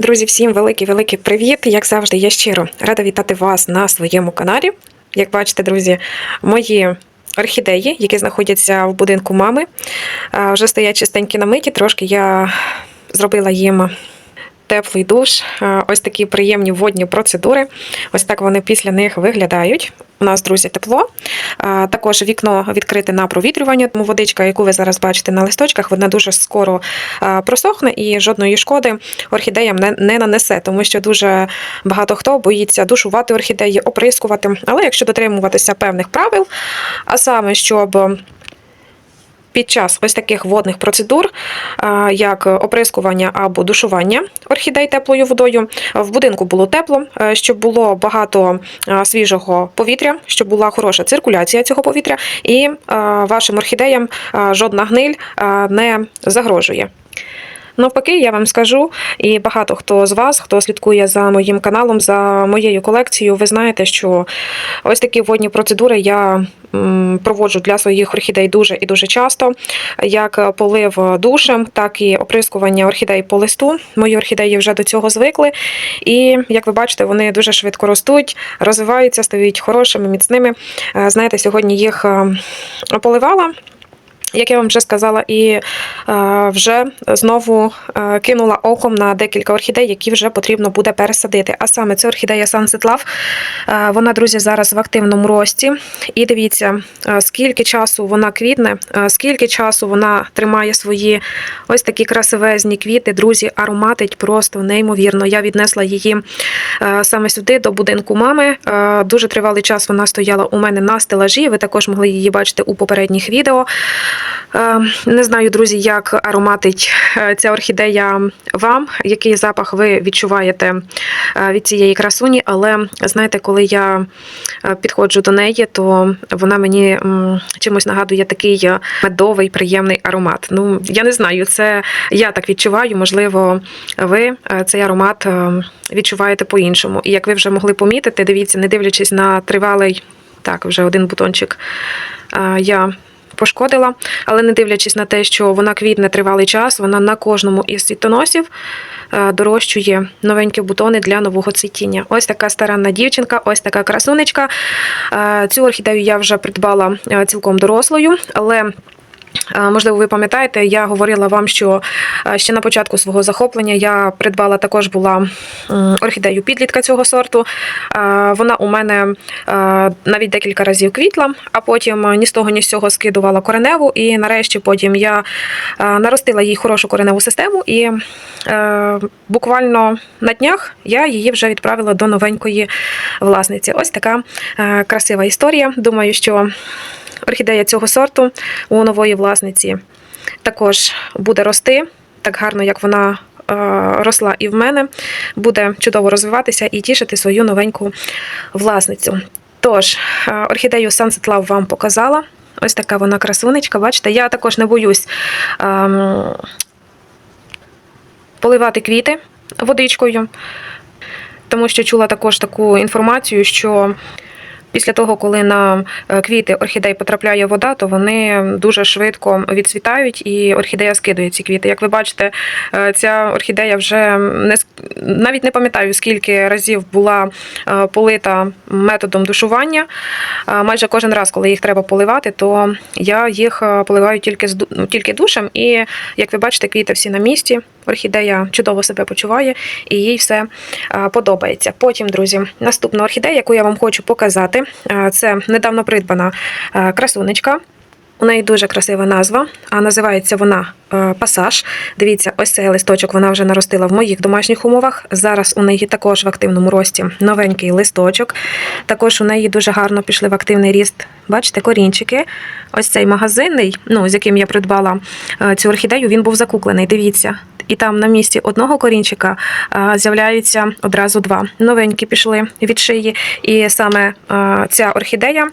Друзі, всім великий-великий привіт! Як завжди, я щиро рада вітати вас на своєму каналі. Як бачите, друзі, мої орхідеї, які знаходяться в будинку мами, вже стоять чистенькі на миті. Трошки я зробила їм теплий душ, ось такі приємні водні процедури. Ось так вони після них виглядають. У нас, друзі, тепло. Також вікно відкрите на провітрювання, тому водичка, яку ви зараз бачите на листочках, вона дуже скоро просохне і жодної шкоди орхідеям не, не нанесе, тому що дуже багато хто боїться душувати орхідеї, оприскувати. Але якщо дотримуватися певних правил, а саме, щоб під час ось таких водних процедур, як оприскування або душування орхідей теплою водою, в будинку було тепло, е, щоб було багато свіжого повітря, щоб була хороша циркуляція цього повітря, і вашим орхідеям жодна гниль не загрожує. Навпаки, я вам скажу, і багато хто з вас, хто слідкує за моїм каналом, за моєю колекцією, ви знаєте, що ось такі водні процедури я проводжу для своїх орхідей дуже і дуже часто. Як полив душем, так і оприскування орхідей по листу. Мої орхідеї вже до цього звикли. І як ви бачите, вони дуже швидко ростуть, розвиваються, стають хорошими, міцними. Е, Знаєте, сьогодні їх е, поливала. Як я вам вже сказала, і е, вже знову е, кинула оком на декілька орхідей, які вже потрібно буде пересадити. А саме це орхідея Sunset Love. Е, Вона, друзі, зараз в активному рості. І дивіться, скільки часу вона квітне, скільки часу вона тримає свої ось такі красивезні квіти. Друзі, ароматить просто неймовірно. Я віднесла її саме сюди, до будинку мами. Дуже тривалий час вона стояла у мене на стелажі. Ви також могли її бачити у попередніх відео. Е, Не знаю, друзі, як ароматить е, ця орхідея вам, який запах ви відчуваєте е, від цієї красуні, але знаєте, коли я підходжу до неї, то вона мені чимось нагадує такий медовий, приємний аромат. Ну, я не знаю, це я так відчуваю, можливо, ви цей аромат відчуваєте по-іншому. І як ви вже могли помітити, дивіться, не дивлячись на тривалий, так, вже один бутончик я пошкодила, але не дивлячись на те, що вона квітне тривалий час, вона на кожному із світоносів е, дорощує новенькі бутони для нового цвітіння. Ось така старанна дівчинка, ось така красунечка. Е, Цю орхідею я вже придбала е, цілком дорослою, але. Можливо, ви пам'ятаєте, я говорила вам, що ще на початку свого захоплення я придбала також була орхідею підлітка цього сорту. Вона у мене навіть декілька разів квітла, а потім ні з того, ні з цього скидувала кореневу. І нарешті потім я наростила їй хорошу кореневу систему, і буквально на днях я її вже відправила до новенької власниці. Ось така красива історія. Думаю, що орхідея цього сорту у нової власниці також буде рости так гарно, як вона е, росла і в мене, буде чудово розвиватися і тішити свою новеньку власницю. Тож, е, орхідею Sunset Love вам показала. Ось така вона красунечка. Бачите, я також не боюсь ем, поливати квіти водичкою, тому що чула також таку інформацію, що Після того, коли на е, квіти орхідей потрапляє вода, то вони дуже швидко відцвітають, і орхідея скидує ці квіти. Як ви бачите, е, ця орхідея вже не навіть не пам'ятаю, скільки разів була е, полита методом душування. Майже кожен раз, коли їх треба поливати, то я їх поливаю тільки з тільки душем. І як ви бачите, квіти всі на місці. Орхідея чудово себе почуває і їй все е, подобається. Потім, друзі, наступна орхідея, яку я вам хочу показати, е, це недавно придбана е, красунечка. У неї дуже красива назва, а називається вона е, Пасаж. Дивіться, ось цей листочок вона вже наростила в моїх домашніх умовах. Зараз у неї також в активному рості новенький листочок. Також у неї дуже гарно пішли в активний ріст. Бачите, корінчики. Ось цей магазинний, ну, з яким я придбала е, цю орхідею, він був закуклений. Дивіться. І там на місці одного корінчика а, з'являються одразу два. Новенькі пішли від шиї. І саме ця орхідея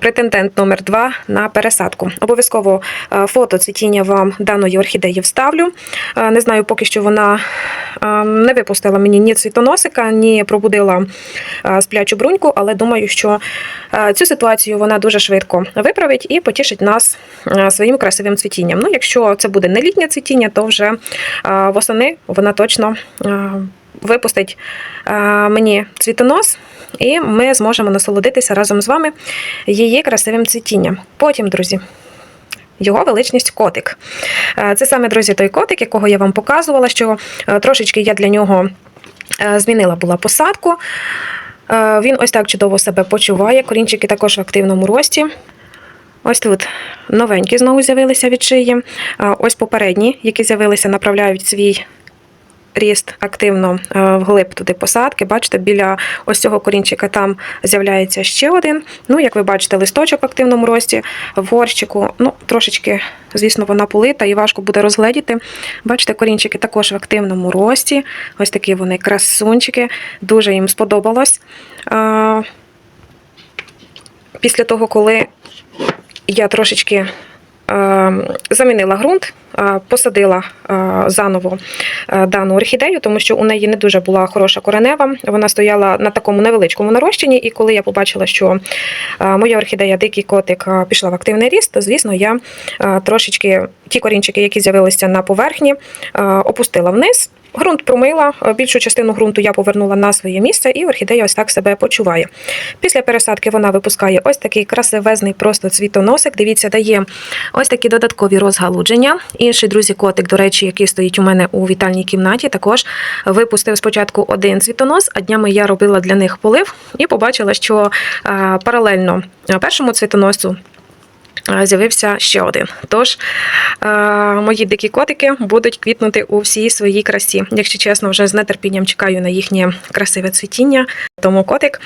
претендент номер два на пересадку. Посадку. Обов'язково е, фото цвітіння вам даної орхідеї вставлю. Е, Не знаю, поки що вона е, не випустила мені ні цвітоносика, ні пробудила сплячу бруньку, але думаю, що цю ситуацію вона дуже швидко виправить і потішить нас своїм красивим цвітінням. Ну, якщо це буде не літнє цвітіння, то вже восени вона точно випустить е, мені цвітонос, і ми зможемо насолодитися разом з вами її красивим цвітінням. Потім, друзі. Його величність котик. Е, Це саме, друзі, той котик, якого я вам показувала, що е, трошечки я для нього змінила була посадку. Він ось так чудово себе почуває. Корінчики також в активному рості. Ось тут новенькі знову з'явилися від шиї. Ось попередні, які з'явилися, направляють свій ріст активно е, вглиб туди посадки. Бачите, біля ось цього корінчика там з'являється ще один. Ну, як ви бачите, листочок в активному рості в горщику. Ну, трошечки, звісно, вона полита і важко буде розгледіти. Бачите, корінчики також в активному рості. Ось такі вони красунчики. Дуже їм сподобалось. Після того, коли я трошечки замінила ґрунт, е, посадила е, заново е, дану орхідею, тому що у неї не дуже була хороша коренева. Вона стояла на такому невеличкому нарощенні, і коли я побачила, що е, моя орхідея дикий котик е, пішла в активний ріст, то звісно я е, трошечки ті корінчики, які з'явилися на поверхні, е, опустила вниз. Грунт промила, е, більшу частину ґрунту я повернула на своє місце, і орхідея ось так себе почуває. Після пересадки вона випускає ось такий красивезний просто цвітоносик. Дивіться, дає ось такі додаткові розгалудження. Інший друзі, котик, до речі, який стоїть у мене у вітальній кімнаті, також випустив спочатку один цвітонос, а днями я робила для них полив і побачила, що е, паралельно першому цвітоносу. З'явився ще один. Тож е, мої дикі котики будуть квітнути у всій своїй красі. Якщо чесно, вже з нетерпінням чекаю на їхнє красиве цвітіння. Тому котик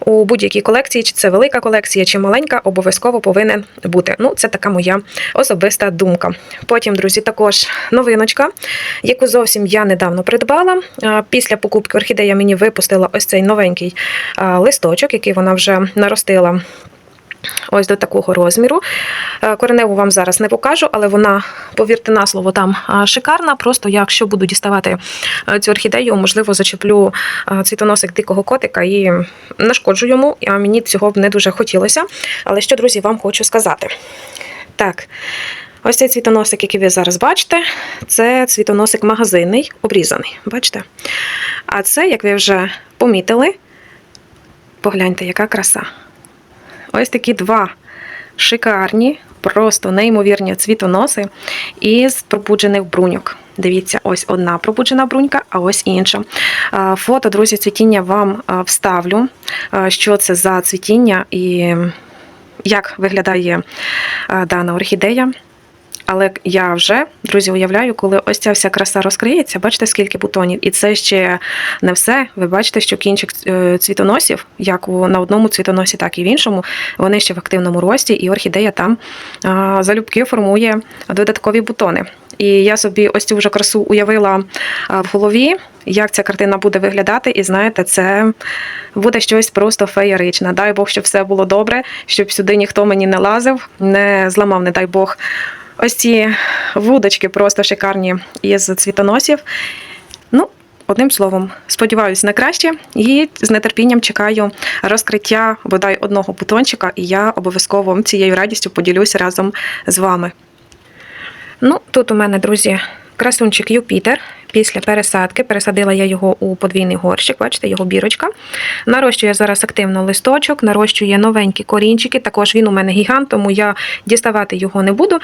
у будь-якій колекції, чи це велика колекція, чи маленька, обов'язково повинен бути. Ну, це така моя особиста думка. Потім, друзі, також новиночка, яку зовсім я недавно придбала. Е, Після покупки орхідея мені випустила ось цей новенький е, листочок, який вона вже наростила. Ось до такого розміру. Е, Кореневу вам зараз не покажу, але вона, повірте на слово, там шикарна. Просто якщо буду діставати е, цю орхідею, можливо, зачеплю е, цвітоносик дикого котика і нашкоджу йому, а мені цього б не дуже хотілося. Але що, друзі, вам хочу сказати. Так, ось цей цвітоносик, який ви зараз бачите, це цвітоносик магазинний, обрізаний. Бачите? А це, як ви вже помітили, погляньте, яка краса. Ось такі два шикарні, просто неймовірні цвітоноси із пробуджених бруньок. Дивіться, ось одна пробуджена брунька, а ось інша. Фото, друзі, цвітіння вам вставлю, що це за цвітіння і як виглядає дана орхідея. Але я вже, друзі, уявляю, коли ось ця вся краса розкриється, бачите, скільки бутонів. І це ще не все. Ви бачите, що кінчик е, цвітоносів, як на одному цвітоносі, так і в іншому, вони ще в активному рості, і орхідея там залюбки формує додаткові бутони. І я собі ось цю вже красу уявила в голові, як ця картина буде виглядати, і знаєте, це буде щось просто феєричне. Дай Бог, щоб все було добре, щоб сюди ніхто мені не лазив, не зламав, не дай Бог. Ось ці вудочки просто шикарні із цвітоносів. Ну, одним словом, сподіваюся на краще і з нетерпінням чекаю розкриття бодай одного бутончика, і я обов'язково цією радістю поділюся разом з вами. Ну, тут у мене, друзі, красунчик Юпітер. Після пересадки пересадила я його у подвійний горщик, бачите, його бірочка. Нарощує зараз активно листочок, нарощує новенькі корінчики. Також він у мене гігант, тому я діставати його не буду.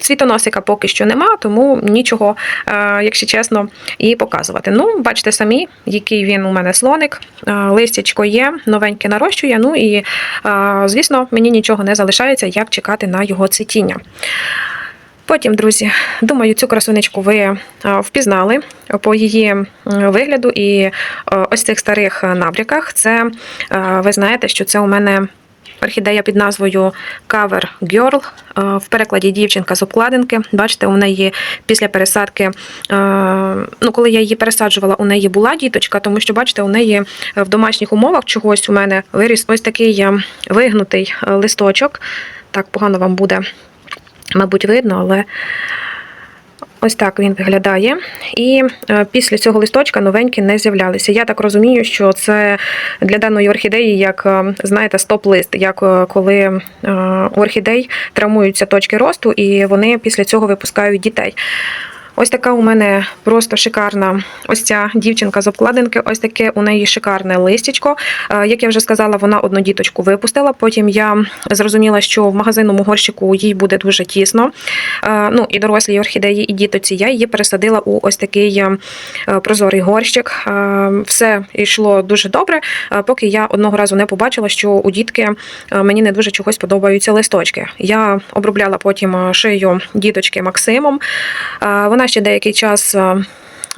Цвітоносика поки що нема, тому нічого, е, якщо чесно, і показувати. Ну, бачите самі, який він у мене слоник, Е, листячко є, новеньке нарощує. Ну і, е, звісно, мені нічого не залишається, як чекати на його цвітіння. Потім, друзі, думаю, цю красунечку ви впізнали по її вигляду і ось цих старих набряках. Це ви знаєте, що це у мене орхідея під назвою Cover Girl. е, В перекладі дівчинка з обкладинки. Бачите, у неї після пересадки, е, ну коли я її пересаджувала, у неї була діточка, тому що, бачите, у неї в домашніх умовах чогось у мене виріс ось такий е, вигнутий е, листочок. так погано вам буде, мабуть, видно, але ось так він виглядає. І е, після цього листочка новенькі не з'являлися. Я так розумію, що це для даної орхідеї, як е, знаєте, стоп-лист, як е, коли у орхідей травмуються точки росту, і вони після цього випускають дітей. Ось така у мене просто шикарна ось ця дівчинка з обкладинки. Ось таке у неї шикарне листячко. Е, Як я вже сказала, вона одну діточку випустила. Потім я зрозуміла, що в магазинному горщику їй буде дуже тісно. Е, Ну і дорослій орхідеї, і дітоці. Я її пересадила у ось такий е, прозорий горщик. Все йшло дуже добре, поки я одного разу не побачила, що у дітки мені не дуже чогось подобаються листочки. Я обробляла потім шию діточки Максимом. Вона ще деякий час. е,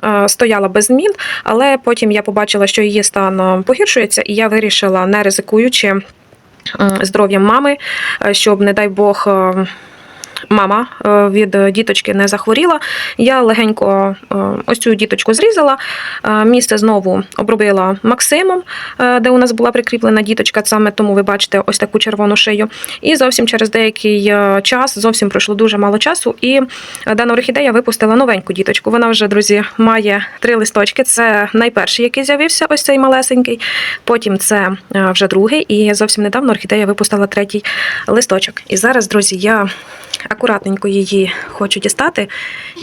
е, Стояла без змін, але потім я побачила, що її стан е, погіршується, і я вирішила, не ризикуючи здоров'ям мами, щоб, не дай Бог, е, мама е, від діточки не захворіла. Я легенько е, ось цю діточку зрізала. е, Місце знову обробила Максимом, де у нас була прикріплена діточка, саме тому ви бачите ось таку червону шию. І зовсім через деякий час, зовсім пройшло дуже мало часу, і дана орхідея випустила новеньку діточку. Вона вже, друзі, має три листочки. Це найперший, який з'явився, ось цей малесенький. Потім це вже другий, і зовсім недавно орхідея випустила третій листочок. І зараз, друзі, я акуратненько її хочу дістати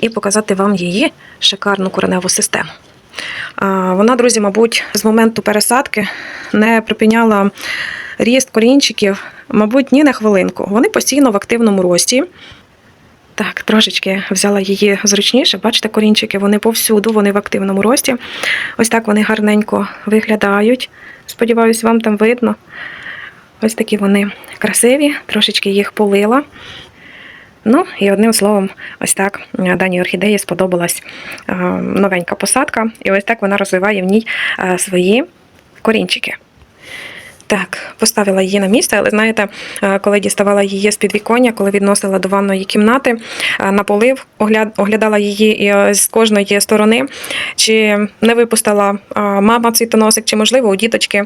і показати вам її шикарну кореневу систему. Вона, друзі, мабуть, з моменту пересадки не припиняла ріст корінчиків, мабуть, ні на хвилинку. Вони постійно в активному рості. Так, трошечки взяла її зручніше. Бачите, корінчики, вони повсюду, вони в активному рості. Ось так вони гарненько виглядають. Сподіваюсь, вам там видно. Ось такі вони красиві, трошечки їх полила. Ну і одним словом, ось так е, даній орхідеї сподобалась е, новенька посадка, і ось так вона розвиває в ній е, свої корінчики. Так, поставила її на місце, але знаєте, е, коли діставала її з підвіконня, коли відносила до ванної кімнати е, на полив, оглядала її е, з кожної сторони, чи не випустила мама цвітоносик, чи можливо у діточки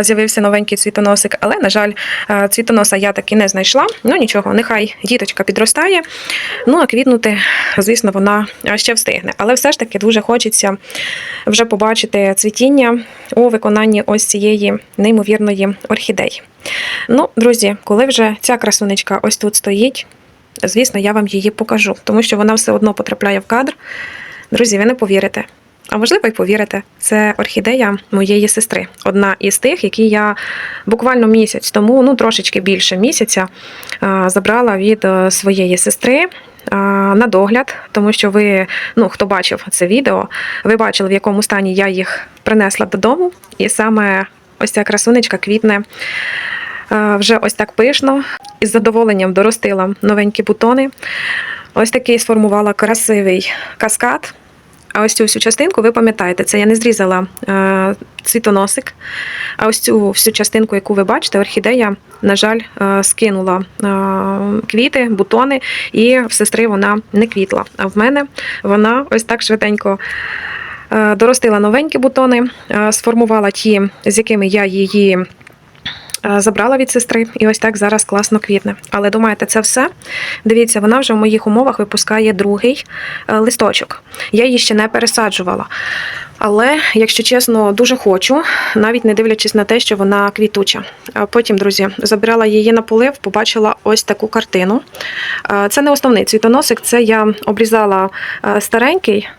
з'явився новенький цвітоносик. Але, на жаль, цвітоноса я таки не знайшла. Ну нічого, нехай діточка підростає. Ну а квітнути, звісно, вона ще встигне. Але все ж таки дуже хочеться вже побачити цвітіння у виконанні ось цієї неймовірної орхідеї. Ну, друзі, коли вже ця красунечка ось тут стоїть, звісно, я вам її покажу, тому що вона все одно потрапляє в кадр. Друзі, ви не повірите. А можливо, й повірите, це орхідея моєї сестри. Одна із тих, які я буквально місяць тому, ну трошечки більше місяця, забрала від е, своєї сестри на догляд, тому що ви, ну хто бачив це відео, ви бачили, в якому стані я їх принесла додому, і саме ось ця красунечка квітне вже ось так пишно. Із задоволенням доростила новенькі бутони. Ось такий сформувала красивий каскад. А ось цю всю частинку, ви пам'ятаєте, це я не зрізала е, цвітоносик. А ось цю всю частинку, яку ви бачите, орхідея, на жаль, е, скинула е, квіти, бутони, і в сестри вона не квітла. А в мене вона ось так швиденько доростила новенькі бутони, е, сформувала ті, з якими я її. е, Забрала від сестри, і ось так зараз класно квітне. Але думаєте, це все? Дивіться, вона вже в моїх умовах випускає другий е, листочок. Я її ще не пересаджувала. Але, якщо чесно, дуже хочу, навіть не дивлячись на те, що вона квітуча. Потім, друзі, забирала її на полив, побачила ось таку картину. Е, Це не основний цвітоносик, це я обрізала е, старенький е,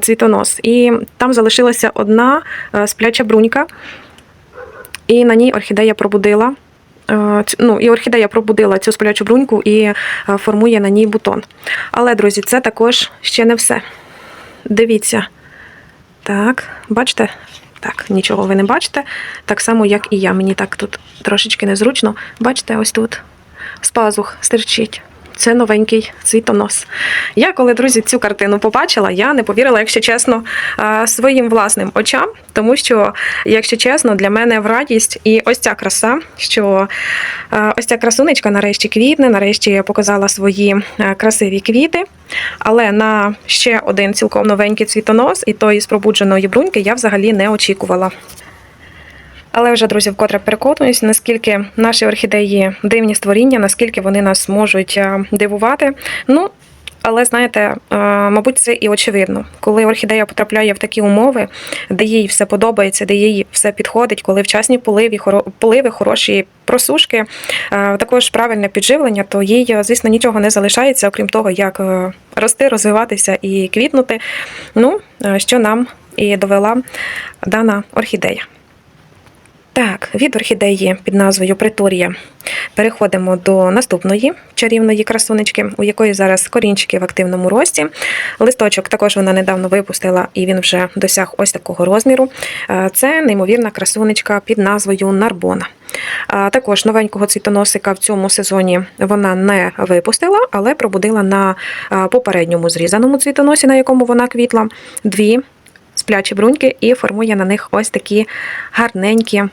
цвітонос, і там залишилася одна е, спляча брунька. І на ній орхідея пробудила. е, Ну, і орхідея пробудила цю сплячу бруньку і е, формує на ній бутон. Але, друзі, це також ще не все. Дивіться. Так, бачите? Так, нічого ви не бачите. Так само, як і я. Мені так тут трошечки незручно. Бачите, ось тут з пазух стирчить. Це новенький цвітонос. Я, коли, друзі, цю картину побачила, я не повірила, якщо чесно, своїм власним очам, тому що, якщо чесно, для мене в радість і ось ця краса, що ось ця красунечка нарешті квітне, нарешті показала свої красиві квіти. Але на ще один цілком новенький цвітонос, і той з пробудженої бруньки, я взагалі не очікувала. Але вже, друзі, вкотре переконуюсь, наскільки наші орхідеї дивні створіння, наскільки вони нас можуть е, дивувати. Ну, але знаєте, е, мабуть, це і очевидно, коли орхідея потрапляє в такі умови, де їй все подобається, де їй все підходить, коли вчасні поливи, поливи хороші просушки, е, також правильне підживлення, то їй, звісно, нічого не залишається, окрім того, як рости, розвиватися і квітнути. Ну, що нам і довела дана орхідея. Так, від орхідеї під назвою Приторія переходимо до наступної чарівної красунечки, у якої зараз корінчики в активному рості. Листочок також вона недавно випустила, і він вже досяг ось такого розміру. Це неймовірна красунечка під назвою Нарбона. Також новенького цвітоносика в цьому сезоні вона не випустила, але пробудила на попередньому зрізаному цвітоносі, на якому вона квітла, дві сплячі бруньки і формує на них ось такі гарненькі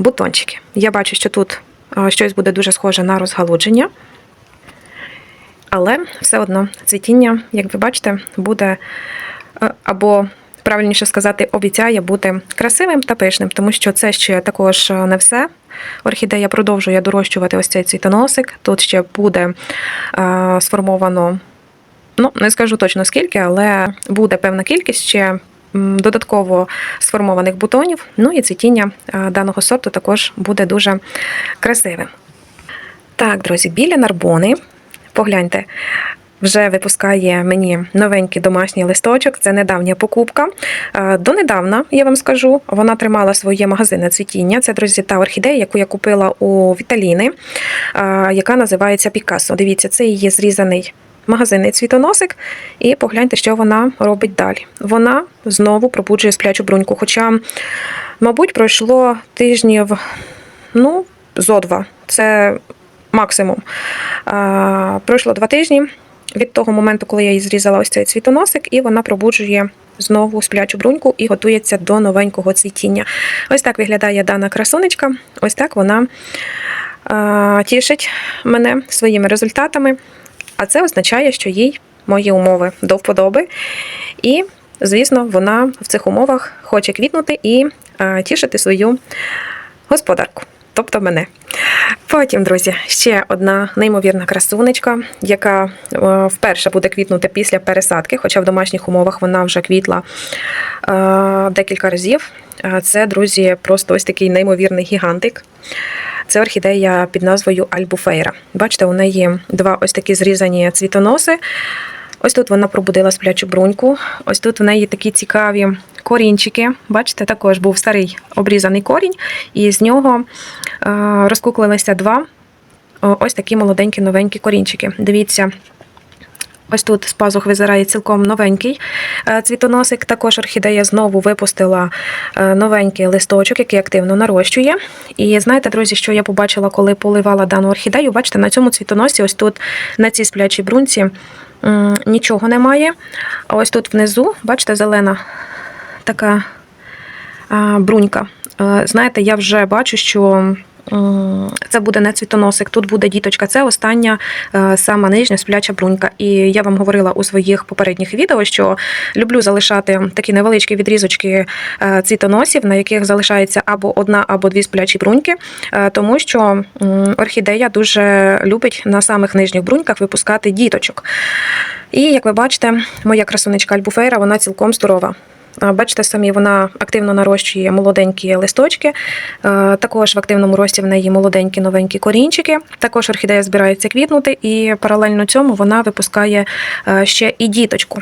бутончики. Я бачу, що тут е, щось буде дуже схоже на розгалудження. Але все одно цвітіння, як ви бачите, буде е, або правильніше сказати, обіцяє бути красивим та пишним, тому що це ще також не все. Орхідея продовжує дорощувати ось цей цвітоносик. Тут ще буде е, сформовано, ну не скажу точно скільки, але буде певна кількість ще додатково сформованих бутонів. Ну і цвітіння е, даного сорту також буде дуже красивим. Так, друзі, біля нарбони. Погляньте, вже випускає мені новенький домашній листочок. Це недавня покупка. Е, Донедавна, я вам скажу, вона тримала своє магазинне цвітіння. Це, друзі, та орхідея, яку я купила у Віталіни, е, яка називається Пікассо. Дивіться, це її зрізаний магазинний цвітоносик. І погляньте, що вона робить далі. Вона знову пробуджує сплячу бруньку. Хоча, мабуть, пройшло тижнів, ну, зо два. Це максимум. А, пройшло два тижні від того моменту, коли я їй зрізала ось цей цвітоносик, і вона пробуджує знову сплячу бруньку і готується до новенького цвітіння. Ось так виглядає дана красунечка. Ось так вона а, тішить мене своїми результатами. А це означає, що їй мої умови до вподоби. І, звісно, вона в цих умовах хоче квітнути і а, тішити свою господарку, тобто мене. Потім, друзі, ще одна неймовірна красунечка, яка е, вперше буде квітнути після пересадки, хоча в домашніх умовах вона вже квітла е, декілька разів. Е, Це, друзі, просто ось такий неймовірний гігантик. Це орхідея під назвою Альбуфейра. Бачите, у неї два ось такі зрізані цвітоноси. Ось тут вона пробудила сплячу бруньку. Ось тут в неї такі цікаві корінчики. Бачите, також був старий обрізаний корінь, і з нього е, розкуклилися два ось такі молоденькі новенькі корінчики. Дивіться. Ось тут з пазух визирає цілком новенький е, цвітоносик. Також орхідея знову випустила е, новенький листочок, який активно нарощує. І знаєте, друзі, що я побачила, коли поливала дану орхідею? Бачите, на цьому цвітоносі, ось тут на цій сплячій брунці, нічого немає. А ось тут внизу, бачите, зелена така брунька. Е, Знаєте, я вже бачу, що це буде не цвітоносик, тут буде діточка. Це остання е, сама нижня спляча брунька. І я вам говорила у своїх попередніх відео, що люблю залишати такі невеличкі відрізочки е, цвітоносів, на яких залишається або одна, або дві сплячі бруньки, е, тому що орхідея дуже любить на самих нижніх бруньках випускати діточок. І як ви бачите, моя красунечка Альбуфейра, вона цілком здорова. Бачите, самі вона активно нарощує молоденькі листочки. Е, Також в активному рості в неї молоденькі новенькі корінчики. Також орхідея збирається квітнути, і паралельно цьому вона випускає е, ще і діточку.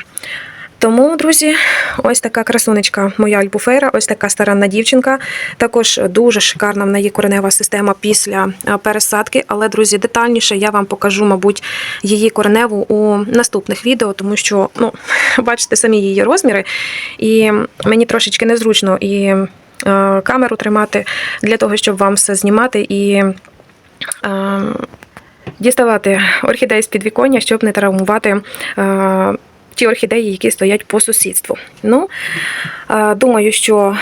Тому, друзі, ось така красунечка моя альбуфейра, ось така старанна дівчинка. Також дуже шикарна в неї коренева система після пересадки. Але, друзі, детальніше я вам покажу, мабуть, її кореневу у наступних відео, тому що, ну, бачите самі її розміри, і мені трошечки незручно і камеру тримати для того, щоб вам все знімати і. Діставати орхідеї з підвіконня, щоб не травмувати ті орхідеї, які стоять по сусідству. Ну, думаю, що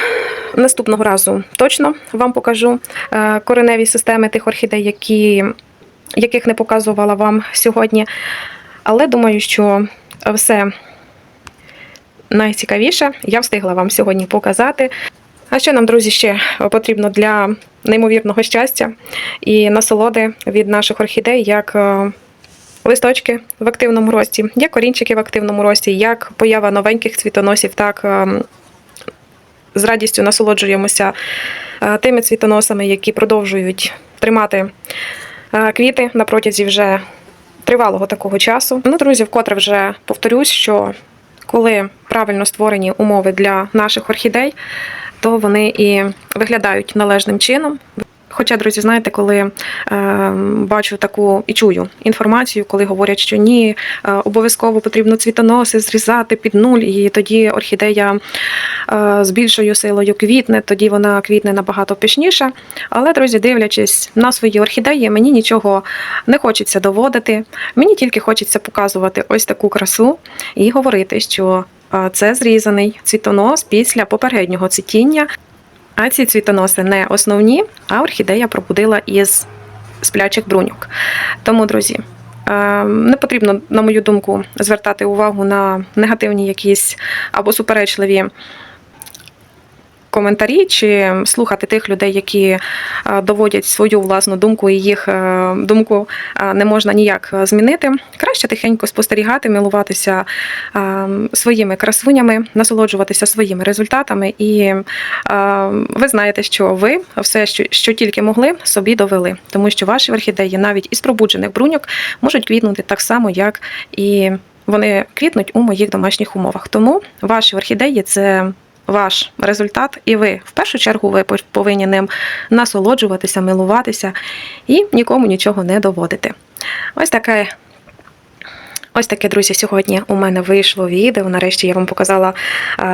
наступного разу точно вам покажу е, кореневі системи тих орхідей, які, яких не показувала вам сьогодні. Але думаю, що все найцікавіше я встигла вам сьогодні показати. А що нам, друзі, ще потрібно для неймовірного щастя і насолоди від наших орхідей, як е, листочки в активному рості, як корінчики в активному рості, як поява новеньких цвітоносів, так е, з радістю насолоджуємося е, тими цвітоносами, які продовжують тримати е, квіти на протязі вже тривалого такого часу. Ну, друзі, вкотре вже повторюсь, що коли правильно створені умови для наших орхідей, то вони і виглядають належним чином. Хоча, друзі, знаєте, коли е, бачу таку і чую інформацію, коли говорять, що ні, е, обов'язково потрібно цвітоноси зрізати під нуль, і тоді орхідея е, з більшою силою квітне, тоді вона квітне набагато пишніше. Але, друзі, дивлячись на свої орхідеї, мені нічого не хочеться доводити. Мені тільки хочеться показувати ось таку красу і говорити, що е, це зрізаний цвітонос після попереднього цвітіння. А ці цвітоноси не основні, а орхідея пробудила із сплячих бруньок. Тому, друзі, е, не потрібно, на мою думку, звертати увагу на негативні якісь або суперечливі коментарі, чи слухати тих людей, які е, доводять свою власну думку, і їх е, думку е, не можна ніяк змінити. Краще тихенько спостерігати, милуватися своїми красунями, насолоджуватися своїми результатами. І ви знаєте, що ви все, що, що тільки могли, собі довели, тому що ваші орхідеї навіть із пробуджених бруньок можуть квітнути так само, як і вони квітнуть у моїх домашніх умовах. Тому ваші орхідеї це ваш результат, і ви в першу чергу ви повинні ним насолоджуватися, милуватися і нікому нічого не доводити. Ось таке. Ось таке, друзі, сьогодні у мене вийшло відео. Нарешті я вам показала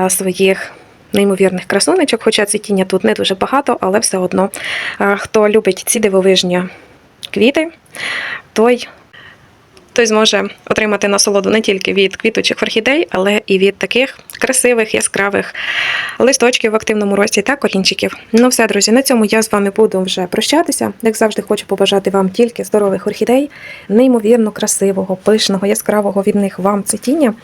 своїх неймовірних красунечок, хоча цвітіння тут не дуже багато, але все одно. Хто любить ці дивовижні квіти, той той зможе отримати насолоду не тільки від квітучих орхідей, але і від таких красивих, яскравих листочків в активному рості та корінчиків. Ну все, друзі, на цьому я з вами буду вже прощатися. Як завжди, хочу побажати вам тільки здорових орхідей, неймовірно красивого, пишного, яскравого від них вам цвітіння.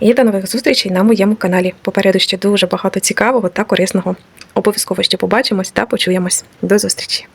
І до нових зустрічей на моєму каналі. Попереду ще дуже багато цікавого та корисного. Обов'язково ще побачимось та почуємось. До зустрічі!